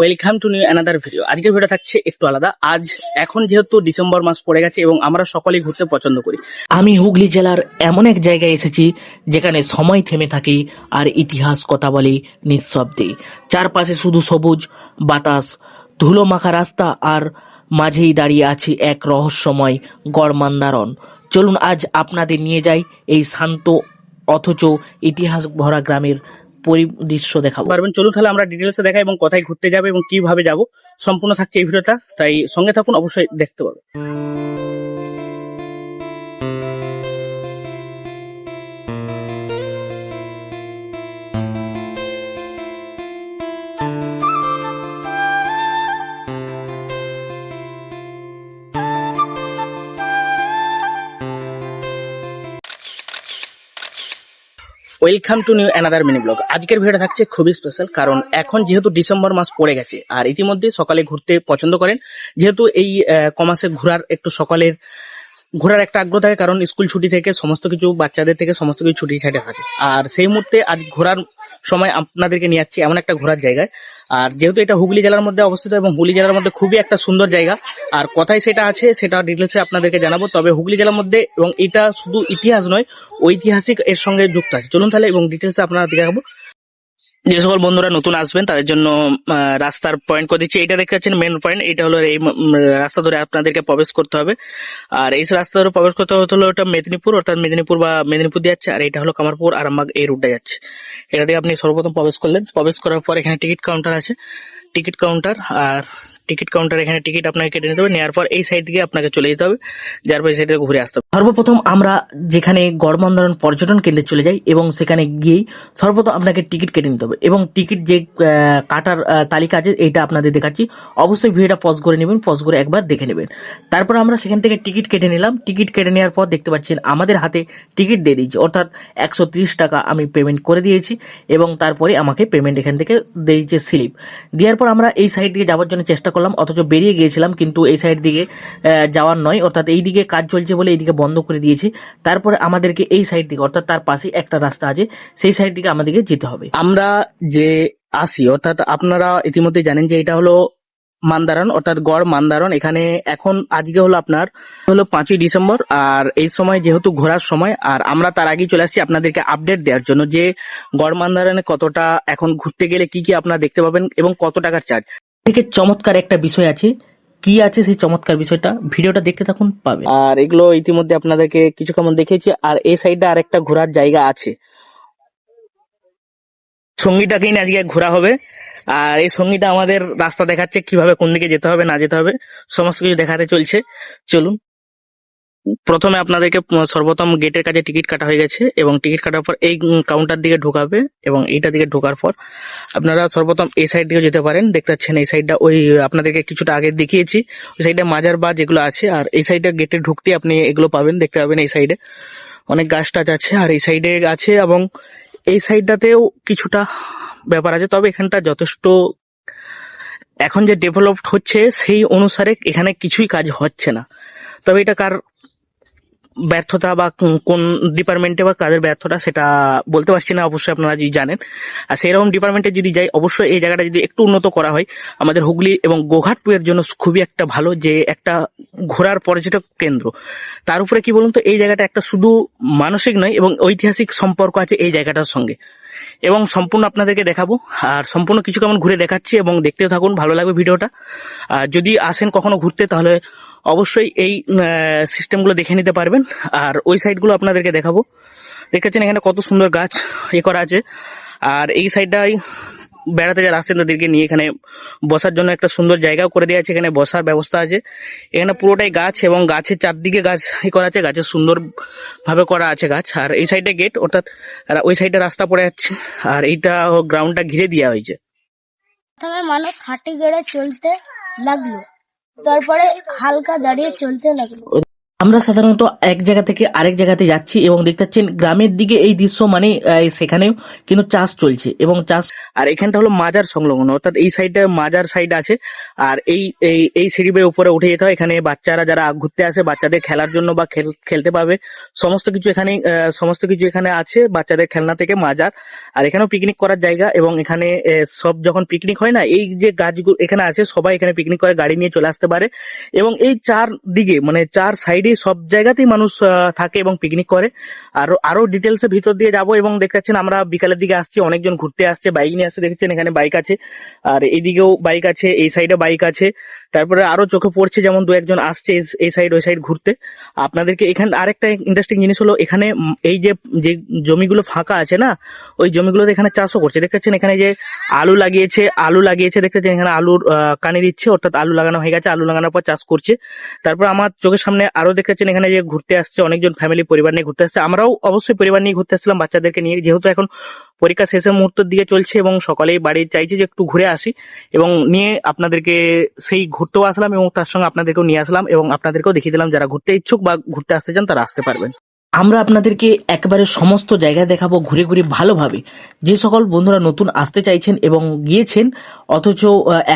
Welcome to new another video আজকের video থাকছে একটু আলাদা। আজ, এখন যেহেতু ডিসেম্বর মাস পড়ে গেছে এবং আমরা সকলেই ঘুরতে পছন্দ করি। আমি হুগলি জেলার এমন এক জায়গায় এসেছি যেখানে সময় থেমে থাকে আর ইতিহাস, কথা বলে নিঃশব্দে। চারপাশে শুধু সবুজ, বাতাস ধুলো মাখা রাস্তা আর মাঝেই দাঁড়িয়ে আছে এক রহস্যময় গড়মান্দারণ। চলুন আজ আপনাদের নিয়ে যাই এই শান্ত, অথচ ইতিহাস ভরা গ্রামের পরিদৃশ্য দেখাবো। পারবেন, চলুন তাহলে আমরা ডিটেলসে দেখাই এবং কোথায় ঘুরতে যাব এবং কীভাবে যাব। সম্পূর্ণ থাকছে এই ভিডিওটা, তাই সঙ্গে থাকুন, অবশ্যই দেখতে পাবেন welcome to new another mini blog আজকের ভিডিও থাকছে খুবই স্পেশাল কারণ এখন যেহেতু ডিসেম্বর মাস পড়ে গেছে, আর ইতিমধ্যে সকালে ঘুরতে পছন্দ করেন, যেহেতু এই কমাসে ঘোরার একটু সকালের, ঘোরার একটা আগ্রহ থাকে, কারণ স্কুল ছুটি থেকে সমস্ত কিছু বাচ্চাদের থেকে সমস্ত কিছু ছুটি ছাটে থাকে। আর সেই মুহূর্তে আজ ঘোরার সময় আপনাদেরকে নিয়ে যাচ্ছি এমন একটা ঘোরার জায়গায়। আর যেহেতু এটা হুগলি জেলার মধ্যে অবস্থিত এবং হুগলি জেলার মধ্যে খুবই একটা সুন্দর জায়গা, আর কোথায় সেটা আছে সেটা ডিটেলসে আপনাদেরকে জানাব। তবে হুগলি জেলার মধ্যে এবং এটা শুধু ইতিহাস নয়, ঐতিহাসিক এর সঙ্গে যুক্ত আছে। চলুন তাহলে এবং ডিটেলসে আপনারা দেখাবো। যে সকল বন্ধুরা নতুন আসবেন, তাদের জন্য রাস্তার পয়েন্ট করে দিচ্ছি। এটা দেখতে পাচ্ছেন মেন পয়েন্ট এটা হলো এই রাস্তা ধরে আপনাদেরকে প্রবেশ করতে হবে। আর এই রাস্তা ধরে প্রবেশ করতে হলো ওটা মেদিনীপুর, অর্থাৎ মেদিনীপুর বা মেদিনীপুর দিয়ে যাচ্ছে, আর এটা হলো কামারপুর, আরামবাগ, এই রুটটা যাচ্ছে। এটা দিয়ে আপনি সর্বপ্রথম প্রবেশ করলেন। প্রবেশ করার পর এখানে টিকিট কাউন্টার আছে। টিকিট কাউন্টার আর টিকিট কাউন্টার এখানে টিকিট আপনাকে কেটে নিতে হবে। নেওয়ার পর এই সাইড দিকে আপনাকে চলে যেতে হবে। যার পর এই সাইড ঘুরে আসতে হবে। সর্বপ্রথম আমরা যেখানে গড়মন্দারণ পর্যটন কেন্দ্রে চলে যাই এবং সেখানে গিয়েই সর্বপ্রথম আপনাকে টিকিট কেটে নিতে হবে এবং টিকিট যে কাটার তালিকা আছে এইটা আপনাদের দেখাচ্ছি। অবশ্যই ভিডিওটা পজ করে নেবেন পজ করে একবার দেখে নেবেন। তারপর আমরা সেখান থেকে টিকিট কেটে নিলাম। টিকিট কেটে নেওয়ার পর দেখতে পাচ্ছেন আমাদের হাতে টিকিট দিয়ে দিয়েছে। অর্থাৎ একশো ত্রিশ টাকা আমি পেমেন্ট করে দিয়েছি এবং তারপরে আমাকে পেমেন্ট এখান থেকে দিয়েছে স্লিপ। দেওয়ার পর আমরা এই সাইড দিকে যাওয়ার জন্য চেষ্টা করলাম, অথচ বেরিয়ে গিয়েছিলাম, কিন্তু এই সাইড দিকে যাওয়ার নয়। অর্থাৎ এই দিকে কাজ চলছে বলে এইদিকে বন্ধ করে দিয়েছে। তারপরে আমাদেরকে এই সাইড দিকে অর্থাৎ তার পাশে একটা রাস্তা আছে সেই সাইড দিকে আমাদেরকে যেতে হবে। আমরা যে আসি অর্থাৎ আপনারা ইতিমধ্যে জানেন যে এটা হলো মান্দারণ অর্থাৎ গড় মান্দারণ। এখানে এখন আজকে হলো আপনার হলো পাঁচই ডিসেম্বর আর এই সময় যেহেতু ঘোরার সময় আর আমরা তার আগেই চলে আসছি আপনাদেরকে আপডেট দেওয়ার জন্য যে গড় মান্দারণে কতটা এখন ঘুরতে গেলে কি কি আপনারা দেখতে পাবেন এবং কত টাকার চার্জ থেকে চমৎকার একটা বিষয় আছে কি আছে সেই চমৎকার বিষয়টা, ভিডিওটা দেখতে থাকুন পাবে আর এগুলো ইতিমধ্যে আপনাদেরকে কিছু কেমন দেখেছি আর এই সাইডে আর একটা ঘোরার জায়গা আছে। সঙ্গীটাকেই না আজকে ঘোরা হবে। আর এই সঙ্গীটা আমাদের রাস্তা দেখাচ্ছে, কীভাবে কোন দিকে যেতে হবে, না যেতে হবে, সমস্ত কিছু দেখাতে চলছে। চলুন প্রথমে আপনাদেরকে সর্বপ্রথম গেটের কাছে টিকিট কাটা হয়ে গেছে এবং টিকিট কাটার পর এই কাউন্টার দিকে ঢোকাবে এবং এইটা দিকে ঢোকার পর আপনারা সর্বপ্রথম এই সাইড দিকে যেতে পারেন। দেখতে পাচ্ছেন এই সাইডটা ওই, আপনাদেরকে কিছুটা আগে দেখিয়েছি। ওই সাইডে মাজার বা যেগুলো আছে আর এই সাইডে গেটে ঢুকতে আপনি এগুলো পাবেন, দেখতে পাবেন এই সাইডে অনেক গাছ টাছ আছে আর এই সাইডে আছে এবং এই সাইডটাতেও কিছুটা ব্যাপার আছে। তবে এখানটা যথেষ্ট, এখন যে ডেভেলপড হচ্ছে সেই অনুসারে এখানে কিছুই কাজ হচ্ছে না। তবে এটা কার ব্যর্থতা বা কোন- ডিপার্টমেন্টে বা কাদের ব্যর্থতা সেটা বলতে পারছি না, অবশ্যই আপনারা যদি জানেন। আর সেই রকম ডিপার্টমেন্টে যদি যাই, অবশ্যই এই জায়গাটা যদি একটু উন্নত করা হয়, আমাদের হুগলি এবং গোঘাটপুরের জন্য খুবই একটা ভালো যে একটা ঘোরার পর্যটক কেন্দ্র। তার উপরে কি বলুন তো, এই জায়গাটা একটা শুধু মানসিক নয়, এবং ঐতিহাসিক সম্পর্ক আছে এই জায়গাটার সঙ্গে। এবং সম্পূর্ণ আপনাদেরকে দেখাবো, আর সম্পূর্ণ কিছু কেমন ঘুরে দেখাচ্ছি এবং দেখতে থাকুন, ভালো লাগবে ভিডিওটা। আর যদি আসেন কখনো ঘুরতে, তাহলে অবশ্যই এই সিস্টেমগুলো দেখে নিতে পারবেন। আর ওই সাইডগুলো আপনাদেরকে দেখাবো। দেখেছেন এখানে কত সুন্দর গাছ এ করা আছে। আর এই সাইডটাই বেড়াতে যারা আসছেন তাদেরকে নিয়ে এখানে বসার জন্য একটা সুন্দর জায়গাও করে দেওয়া আছে। এখানে বসার ব্যবস্থা আছে। এখানে পুরোটাই গাছ এবং গাছের চারদিকে গাছ করা আছে। গাছের সুন্দর ভাবে করা আছে গাছ। আর এই সাইডে গেট অর্থাৎ ওই সাইডে রাস্তা পড়ে যাচ্ছে। আর এইটা গ্রাউন্ডটা ঘিরে দেওয়া হয়েছে। প্রথমে মানুষ হাঁটি গেড়ে চলতে লাগল। তারপরে হালকা দাঁড়িয়ে চলতে লাগল। আমরা সাধারণত এক জায়গা থেকে আরেক জায়গাতে যাচ্ছি এবং দেখতে পাচ্ছেন গ্রামের দিকে এই দৃশ্য মানে সেখানেও কিন্তু চাষ চলছে এবং চাষ আর এখানটা হলো মাজার সংলগ্ন, অর্থাৎ এই সাইডটা মাজার সাইড আছে। আর এই এই সিঁড়ি বেয়ে উপরে উঠে যেতে হয়। এখানে বাচ্চারা যারা ঘুরতে আসে, বাচ্চাদের খেলার জন্য বা খেল- খেলতে পাবে সমস্ত কিছু এখানে সমস্ত কিছু এখানে আছে বাচ্চাদের খেলনা থেকে মাজার। আর এখানেও পিকনিক করার জায়গা এবং এখানে সব যখন পিকনিক হয় না, এই যে গাছগুলো এখানে আছে, সবাই এখানে পিকনিক করে, গাড়ি নিয়ে চলে আসতে পারে। এবং এই চার দিকে মানে চার সাইডে সব জায়গাতেই মানুষ থাকে এবং পিকনিক করে। আরও আরও ডিটেলসে ভিতর দিয়ে যাব এবং দেখতে পাচ্ছেন আমরা বিকালের দিকে আসছি, অনেকজন ঘুরতে আসছে বাইক নিয়ে আসছে, দেখছেন এখানে বাইক আছে। আর এইদিকেও বাইক আছে, এই সাইডে বাইক আছে। তারপরে আরও চোখে পড়ছে, যেমন দু একজন আসছে এই- সাইড ওই সাইড ঘুরতে। আপনাদেরকে এখানে, আরেকটা ইন্টারেস্টিং জিনিস হলো, এখানে এই যে যে জমিগুলো ফাঁকা আছে না, ওই জমিগুলোতে এখানে চাষও করছে। দেখতে পাচ্ছেন এখানে যে আলু লাগিয়েছে আলু লাগিয়েছে, দেখতে পাচ্ছেন এখানে আলুর কানি দিচ্ছে, অর্থাৎ আলু লাগানো হয়ে গেছে, আলু লাগানোর পর চাষ করছে। তারপর আমার চোখের সামনে আরও দেখতে পাচ্ছেন এখানে যে ঘুরতে আসছে, অনেকজন ফ্যামিলি পরিবার নিয়ে ঘুরতে আসছে। আমরাও অবশ্যই পরিবার নিয়ে ঘুরতে আসছিলাম বাচ্চাদেরকে নিয়ে। যেহেতু এখন পরীক্ষা শেষের মুহূর্তের দিকে চলছে এবং সকালেই বাড়ি চাইছি যে একটু ঘুরে আসি এবং নিয়ে আপনাদেরকে সেই ঘুরতেও আসলাম এবং তার সঙ্গে আপনাদেরকেও নিয়ে আসলাম এবং আপনাদেরকেও দেখিয়ে দিলাম, যারা ঘুরতে ইচ্ছুক বা ঘুরতে আসতে চান তারা আসতে পারবেন। আমরা আপনাদেরকে একেবারে সমস্ত জায়গায় দেখাবো, ঘুরে ঘুরে ভালোভাবে। যে সকল বন্ধুরা নতুন আসতে চাইছেন এবং গিয়েছেন, অথচ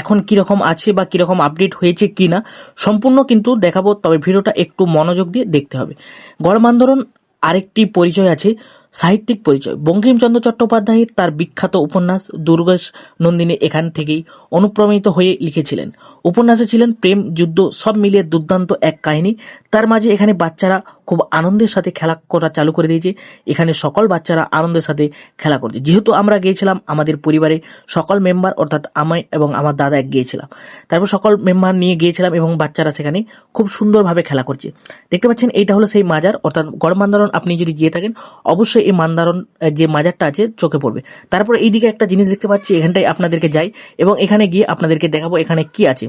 এখন কীরকম আছে বা কীরকম আপডেট হয়েছে কিনা, সম্পূর্ণ কিন্তু দেখাবো, তবে ভিডিওটা একটু মনোযোগ দিয়ে দেখতে হবে। গড়মান্দরণ আরেকটি পরিচয় আছে সাহিত্যিক পরিচয়। বঙ্কিমচন্দ্র চট্টোপাধ্যায়ের তার বিখ্যাত উপন্যাস দুর্গেশ নন্দিনী এখান থেকেই অনুপ্রাণিত হয়ে লিখেছিলেন। উপন্যাসে ছিলেন প্রেম, যুদ্ধ, সব মিলিয়ে দুর্দান্ত এক কাহিনী। তার মাঝে এখানে বাচ্চারা খুব আনন্দের সাথে খেলা করা চালু করে দিয়েছে। এখানে সকল বাচ্চারা আনন্দের সাথে খেলা করছে। যেহেতু আমরা গিয়েছিলাম আমাদের পরিবারে সকল মেম্বার, অর্থাৎ আমি এবং আমার দাদা এক গিয়েছিলাম। তারপর সকল মেম্বার নিয়ে গিয়েছিলাম এবং বাচ্চারা সেখানে খুব সুন্দরভাবে খেলা করছে। দেখতে পাচ্ছেন, এইটা হলো সেই মাজার। অর্থাৎ গরম আন্দোলন, আপনি যদি গিয়ে থাকেন, অবশ্যই এই মান্দারণ যে মাজারটা আছে, চোখে পড়বে। তারপর এইদিকে একটা জিনিস দেখতে পাচ্ছি, এখানটায় আপনাদেরকে যাই এবং এখানে গিয়ে আপনাদেরকে দেখাবো এখানে কি আছে।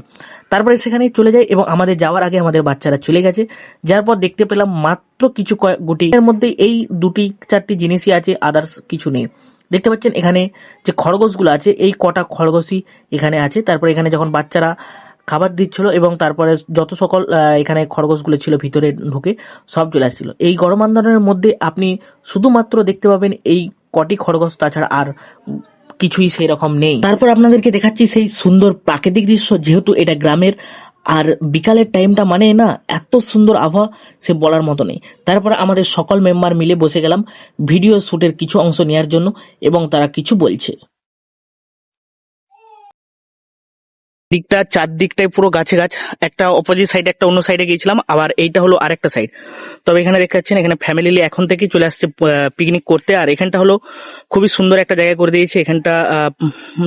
তারপরে সেখানে চলে যাই এবং আমাদের যাওয়ার আগে আমাদের বাচ্চারা চলে গেছে। যার পর দেখতে পেলাম মাত্র কিছু কয়েক গুটি এর মধ্যে এই দুটি, চারটি জিনিসই আছে আদার্স কিছু নেই। দেখতে পাচ্ছেন এখানে যে খরগোশগুলো আছে, এই কটা খরগোশই এখানে আছে। তারপরে এখানে যখন বাচ্চারা খাবার দিচ্ছিল এবং তারপরে যত সকল এখানে খরগোশগুলো ছিল ভিতরে ঢুকে সব চলে আসছিল। এই গরম আন্দোলনের মধ্যে আপনি শুধুমাত্র দেখতে পাবেন এই কটি খরগোশ, তাছাড়া আর কিছুই সেই রকম নেই। তারপর আপনাদেরকে দেখাচ্ছি সেই সুন্দর প্রাকৃতিক দৃশ্য, যেহেতু এটা গ্রামের, আর বিকালের টাইমটা মানে না, এত সুন্দর আবহাওয়া, সে বলার মতো নেই। তারপরে আমাদের সকল মেম্বার মিলে বসে গেলাম ভিডিও শ্যুটের কিছু অংশ নেওয়ার জন্য, এবং তারা কিছু বলছে। দিকটা চারদিকটাই পুরো গাছে গাছ। একটা অপোজিট সাইডে একটা অন্য সাইডে গিয়েছিলাম, আবার এইটা হলো আরেকটা সাইড তবে এখানে দেখতে পাচ্ছেন, এখানে ফ্যামিলি এখন থেকেই চলে আসছে পিকনিক করতে। আর এখানটা হলো খুবই সুন্দর একটা জায়গা করে দিয়েছে। এখানটা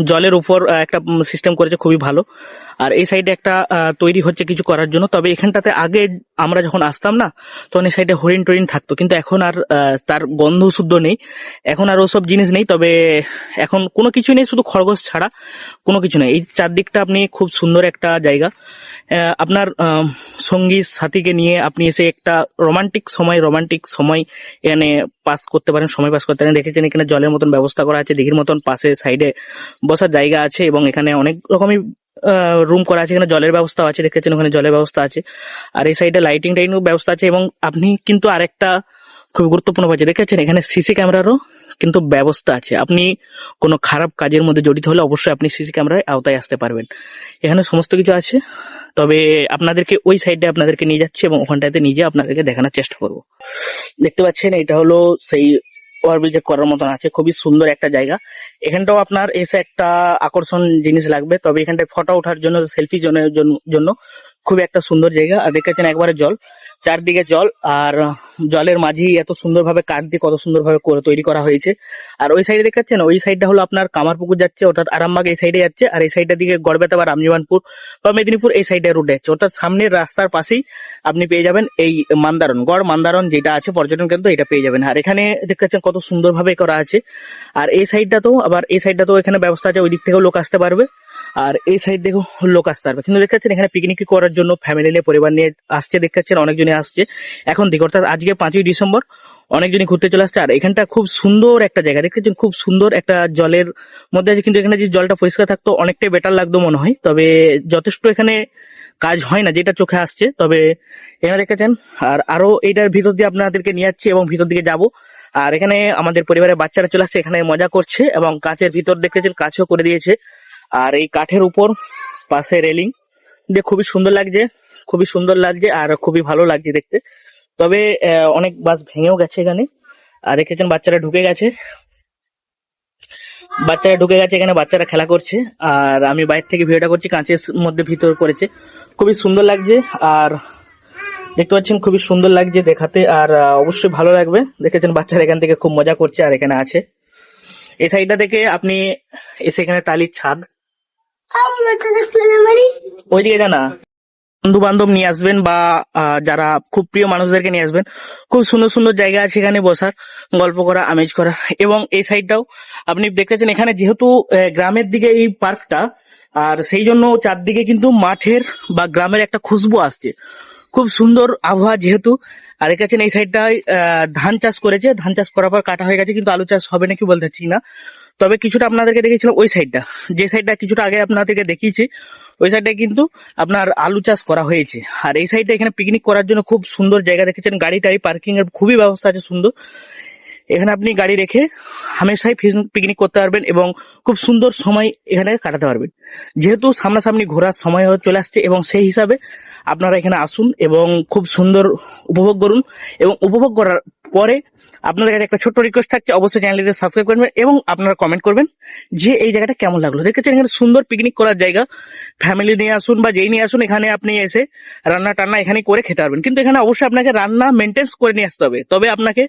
জলের উপর একটা সিস্টেম করেছে, খুবই ভালো। আর এই সাইডে একটা তৈরি হচ্ছে কিছু করার জন্য। তবে এখানটাতে আগে আমরা যখন আসতাম না, তখন এই সাইডে হরিণ টরিন থাকতো। কিন্তু এখন আর তার গন্ধ শুদ্ধ নেই। এখন আর ওসব জিনিস নেই। তবে এখন কোনো কিছু নেই, শুধু খরগোশ ছাড়া কোনো কিছু নেই। এই চারদিকটা আপনি খুব সুন্দর একটা জায়গা। আপনার সঙ্গী সাথীকে নিয়ে আপনি এসে একটা রোমান্টিক সময় রোমান্টিক সময় এখানে পাস করতে পারেন, সময় পাস করতে পারেন। দেখেছেন এখানে জলের মতন ব্যবস্থা করা আছে, দিঘির মতন পাশে, সাইডে বসার জায়গা আছে এবং এখানে অনেক রকমই রুম করা আছে, এখানে জলের ব্যবস্থা আছে, দেখেছেন ওখানে জলের ব্যবস্থা আছে। আর এই সাইডে লাইটিং টাইটিং ব্যবস্থা আছে এবং আপনি কিন্তু আরেকটা খুব গুরুত্বপূর্ণ পাচ্ছে দেখেছেন এখানে সিসি ক্যামেরারও কিন্তু ব্যবস্থা আছে। আপনি কোনো খারাপ কাজের মধ্যে জড়িত হলে অবশ্যই আপনি সিসি ক্যামেরার আওতায় আসতে পারবেন। এখানে সমস্ত কিছু আছে। তবে আপনাদেরকে ওই সাইডে আপনাদেরকে নিয়ে যাচ্ছি এবং ওখানটাতে নিজে আপনাদেরকে দেখানোর চেষ্টা করব। দেখতে পাচ্ছেন, এটা হলো সেই ওভারব্রিজে করার মতন আছে। খুবই সুন্দর একটা জায়গা। এখানটাও আপনার এসে একটা আকর্ষণ জিনিস লাগবে। তবে এখানটায় ফটো ওঠার জন্য, সেলফি জন্য খুবই একটা সুন্দর জায়গা। আর দেখেছেন একবারে জল। চারদিকে জল, আর জলের মাঝেই এত সুন্দরভাবে কাঠ দিয়ে কত সুন্দরভাবে করে তৈরি করা হয়েছে। আর ওই সাইডে দেখাচ্ছেন ওই সাইডটা হলো আপনার কামারপুকুর যাচ্ছে, অর্থাৎ আরামবাগ এই সাইডে যাচ্ছে, আর এই সাইডের দিকে গড়বেতা বা রামজীবনপুর বা মেদিনীপুর এই সাইডে রুটে যাচ্ছে। অর্থাৎ সামনের রাস্তার পাশেই আপনি পেয়ে যাবেন এই মান্দারন গড় মান্দারন যেটা আছে, পর্যটন কেন্দ্র, এটা পেয়ে যাবেন। আর এখানে দেখতে পাচ্ছেন কত সুন্দরভাবে করা আছে। আর এই সাইডটাতেও, আবার এই সাইডটাতেও এখানে ব্যবস্থা আছে, ওই দিক থেকেও লোক আসতে পারবে। আর এই সাইড দেখো লোক আসতে পারবে। কিন্তু দেখাচ্ছেন এখানে পিকনিক করার জন্য ফ্যামিলি নিয়ে, পরিবার নিয়ে আসছে দেখাচ্ছেন অনেকজনই আসছে। এখন দিকে অর্থাৎ আজকে পাঁচই ডিসেম্বর, অনেকজনই ঘুরতে চলে আসছে। আর এখানটা খুব সুন্দর একটা জায়গা দেখেছেন খুব সুন্দর একটা জলের মধ্যে আছে। কিন্তু এখানে যে জলটা পরিষ্কার থাকতো, অনেকটাই বেটার লাগতো মনে হয়। তবে যথেষ্ট এখানে কাজ হয় না, যেটা চোখে আসছে। তবে এখানে দেখেছেন আর আরও এইটার ভিতর দিয়ে আপনাদেরকে নিয়ে যাচ্ছি এবং ভিতর দিকে যাব। আর এখানে আমাদের পরিবারের বাচ্চারা চলে আসছে, এখানে মজা করছে এবং কাচের ভিতর দেখেছেন কাছেও করে দিয়েছে। আর এই কাঠের উপর পাশে রেলিং। দিয়ে খুবই সুন্দর লাগছে, খুবই সুন্দর লাগছে আর খুবই ভালো লাগছে দেখতে। তবে অনেক বাস ভেঙেও গেছে এখানে। আর দেখেছেন বাচ্চারা ঢুকে গেছে। বাচ্চারা ঢুকে গেছে, এখানে বাচ্চারা খেলা করছে। আর আমি বাইরে থেকে ভিডিওটা করছি, কাঁচের মধ্যে ভিতর করেছে। খুবই সুন্দর লাগছে আর দেখতে পাচ্ছেন খুবই সুন্দর লাগছে দেখাতে। আর অবশ্যই ভালো লাগবে। দেখেছেন বাচ্চারা এখান থেকে খুব মজা করছে আর এখানে আছে। এই সাইডটা থেকে আপনি এসে এখানে টালির ছাদ ওইদিকে জানা বন্ধু বান্ধব নিয়ে আসবেন বা যারা খুব প্রিয় মানুষদেরকে নিয়ে আসবেন, খুব সুন্দর সুন্দর জায়গা আছে এখানে বসার, গল্প করা, আমেজ করা এবং এই সাইডটাও আপনি দেখেছেন এখানে যেহেতু গ্রামের দিকে এই পার্কটা, আর সেই জন্য চারদিকে কিন্তু মাঠের বা গ্রামের একটা খুশবু আসছে। খুব সুন্দর আবহাওয়া যেহেতু, আর দেখেছেন এই সাইডটায় ধান চাষ করেছে, ধান চাষ করার পর কাটা হয়ে গেছে, কিন্তু আলু চাষ হবে নাকি বলতে পারছি না। তবে কিছুটা আপনাদেরকে দেখিয়েছিলাম ওই সাইডটা যে সাইডটা কিছুটা আগে আপনাদেরকে দেখিয়েছি, ওই সাইডে কিন্তু আপনার আলু চাষ করা হয়েছে। আর এই সাইডটা এখানে পিকনিক করার জন্য খুব সুন্দর জায়গা দেখেছেন। গাড়ি টাড়ি পার্কিং এর খুবই ব্যবস্থা আছে, সুন্দর। এখানে আপনি গাড়ি রেখে হামেশাই পিকনিক করতে পারবেন এবং খুব সুন্দর সময় এখানে কাটাতে পারবেন। যেহেতু সামনাসামনি ঘোরার সময় চলে আসছে এবং সেই হিসাবে আপনারা এখানে আসুন এবং খুব সুন্দর উপভোগ করুন এবং উপভোগ করার পরে আপনাদের কাছে একটা ছোট্ট রিকোয়েস্ট থাকছে, অবশ্যই চ্যানেলটিতে সাবস্ক্রাইব করবেন এবং আপনারা কমেন্ট করবেন যে এই জায়গাটা কেমন লাগল। দেখেছেন এখানে সুন্দর পিকনিক করার জায়গা। ফ্যামিলি নিয়ে আসুন বা যেই নিয়ে আসুন, এখানে আপনি এসে রান্না টান্না এখানে করে খেতে পারবেন। কিন্তু এখানে অবশ্যই আপনাকে রান্না মেনটেন্স করে নিয়ে আসতে হবে। তবে আপনাকে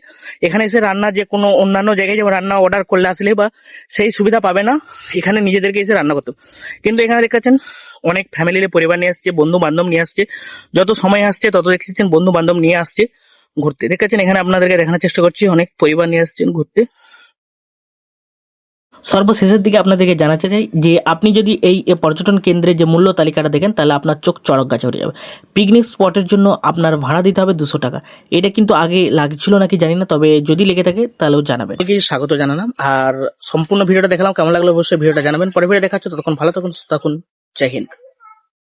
এখানে এসে রান্না যে কোনো অন্যান্য জায়গায় যেমন রান্না অর্ডার করলে আসলে বা সেই সুবিধা পাবে না, এখানে নিজেদেরকে এসে রান্না করতে কিন্তু এখানে দেখাচ্ছেন অনেক ফ্যামিলির পরিবার নিয়ে আসছে বন্ধু বান্ধব নিয়ে আসছে। যত সময় আসছে, তত দেখছেন বন্ধু বান্ধব নিয়ে আসছে। ঘুরতে। দেখাচ্ছেন এখানে আপনাদেরকে দেখানোর চেষ্টা করছি, অনেক পরিবার নিয়ে আসছেন ঘুরতে। সর্বশেষের দিকে আপনাদেরকে জানাতে চাই যে, আপনি যদি এই পর্যটন কেন্দ্রে যে মূল্য তালিকাটা দেখেন, তাহলে আপনার চোখ চড়ক গাছে উঠে যাবে। পিকনিক স্পটের জন্য আপনার ভাড়া দিতে হবে দুশো টাকা। এটা কিন্তু আগে লাগছিল নাকি জানি না, তবে যদি লেগে থাকে, তাহলেও জানাবেন। স্বাগত জানালাম, আর সম্পূর্ণ ভিডিওটা দেখালাম, কেমন লাগল অবশ্যই ভিডিওটা জানাবেন। পরে ভিডিও দেখাচ্ছে, ততক্ষণ ভালো থাকুন থাকুন, জয় হিন্দ।